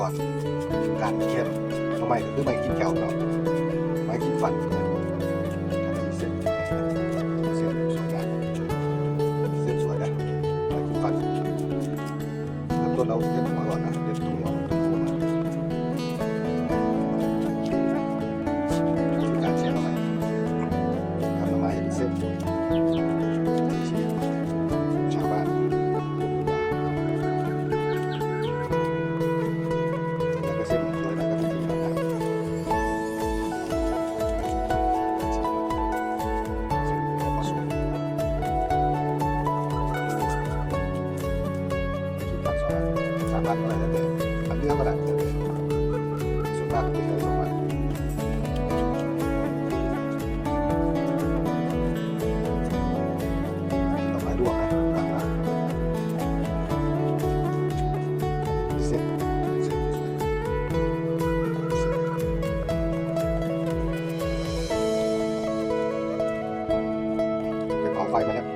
กรณ์การเขียนทำไมก็คือไม่กินแก้วเนาะไม่กินฟันเส้นเส้นสวยงามเส้นสวยนะไม่กินฟันเริ่มต้นเราเรียนมา สามพันก็ได้แต่พันเดียวก็ได้แต่ส่วนมากก็จะสองพันดอกไม้วงนะต่างๆเส้นเส้นสวยเป็นกองไฟมาแล้ว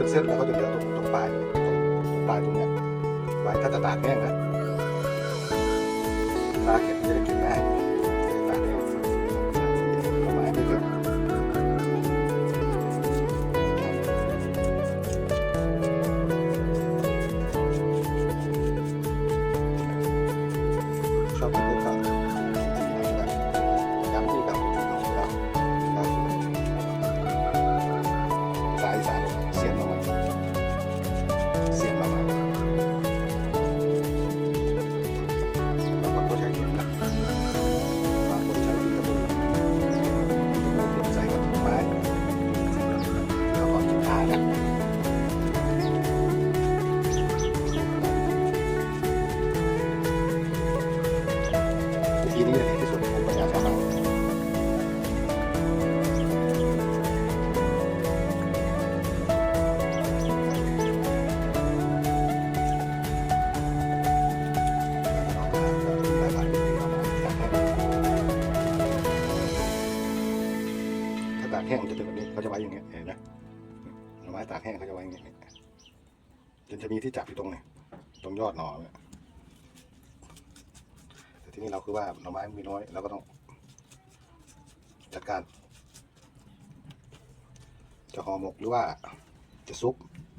เป็นเส้นแล้วก็จะเหลือตรงตรงปลายตรงปลายตรงเนี้ยไว้ถ้าจะตากแห้งนะตาเก็บจะได้กิน เป็นแบบนี้เขาจะไว้อย่างเงี้ยเห็นไหมหน่อไม้ตากแห้งเขาจะไว้อย่างเงี้ยจนจะมีที่จับอยู่ตรงนี้ตรงยอดหน่อเนี่ยแต่ที่นี่เราคือว่าหน่อไม้มีน้อยเราก็ต้อง จัดการ จะห่อหมกหรือว่า จะซุป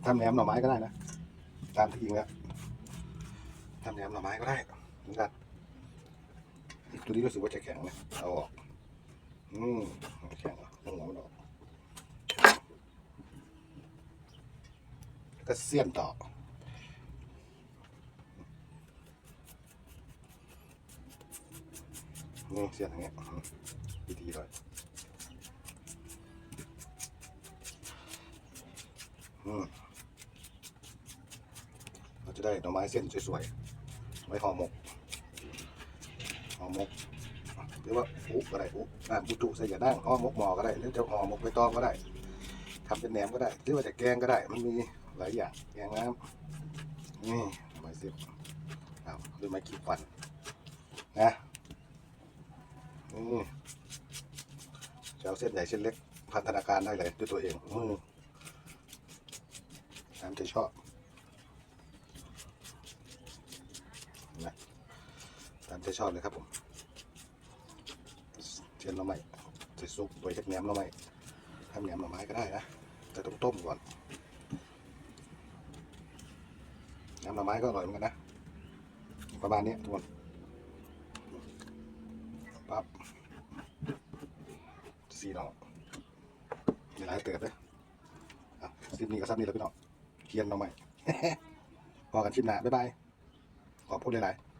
ทำแหนมหน่อไม้ก็ได้นะตามที่จริงแล้วทำแหนมหน่อไม้ก็ได้เหมือนกันตัวนี้รู้สึกว่าจะแข็งนะเอาออก อืมแข็งเหรอหัวมันออกแล้ว ก็เสี้ยนต่อ นี่เสี้ยนอย่างเงี้ยอืมวิธีเลยอืมเราจะได้หน่อไม้เส้นสวยๆ ไว้ห่อหมก ห่อหมกหรือว่าอุ๊ก็ได้อุ๊น้ำอุจุใส่ยาด่างห่อหมกหมอก็ได้ หรือจะห่อหมกใบตองก็ได้ ทำเป็นแหนมก็ได้ หรือว่าจะแกงก็ได้ มันมีหลายอย่างแกงน้ำนี่หน่อไม้เส้นเอาหรือไม้ขีดฟันนะนี่จะเอาเส้นใหญ่เส้นเล็ก พันธนาการได้เลยด้วยตัวเองมือตามใจชอบนะตามใจชอบเลยครับผมเช่นเราไม่ใส่ซุปโดยเช็ดแหนมเราไม่ทำแหนมหน่อไม้ก็ได้นะ แต่ต้องต้มก่อนแหนมหน่อไม้ก็อร่อยเหมือนกันนะ ประมาณนี้ทุกคนปั๊บสี่ดอกมีหลายเติบเลยซิปนี้กับซับนี้แล้วพี่น้องเคียนเราใหม่พอกันชิมหน้าบ๊ายบาย ขอบคุณหลายๆ